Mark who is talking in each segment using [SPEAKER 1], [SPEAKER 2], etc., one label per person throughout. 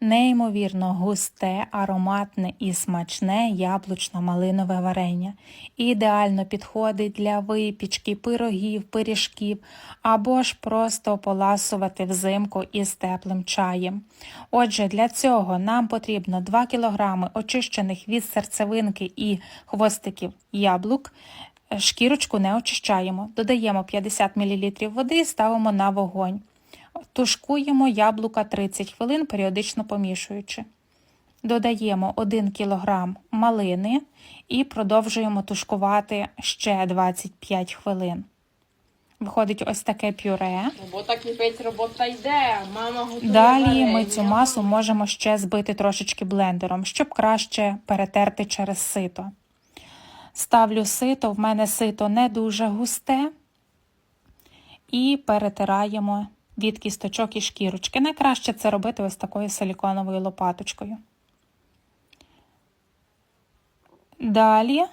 [SPEAKER 1] Неймовірно густе, ароматне і смачне яблучно-малинове варення. Ідеально підходить для випічки, пирогів, пиріжків або ж просто поласувати взимку із теплим чаєм. Отже, для цього нам потрібно 2 кг очищених від серцевинки і хвостиків яблук. Шкірочку не очищаємо. Додаємо 50 мл води і ставимо на вогонь. Тушкуємо яблука 30 хвилин, періодично помішуючи. Додаємо 1 кг малини і продовжуємо тушкувати ще 25 хвилин. Виходить ось таке пюре.
[SPEAKER 2] Робота кипить, робота йде. Мама готує
[SPEAKER 1] Далі ми цю масу можемо ще збити трошечки блендером, щоб краще перетерти через сито. Ставлю сито, в мене сито не дуже густе, і перетираємо від кісточок і шкірочки. Найкраще це робити ось такою силіконовою лопаточкою. Далі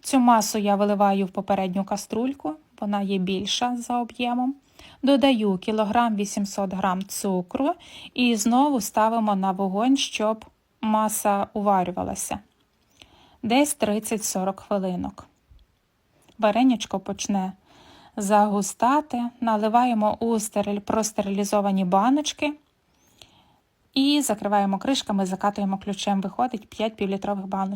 [SPEAKER 1] цю масу я виливаю в попередню каструльку, вона є більша за об'ємом. Додаю кілограм 800 грам цукру і знову ставимо на вогонь, щоб маса уварювалася. Десь 30-40 хвилинок. Варенячко почне загустати, наливаємо у простерилізовані баночки і закриваємо кришками, закатуємо ключем. Виходить 5 півлітрових баночок.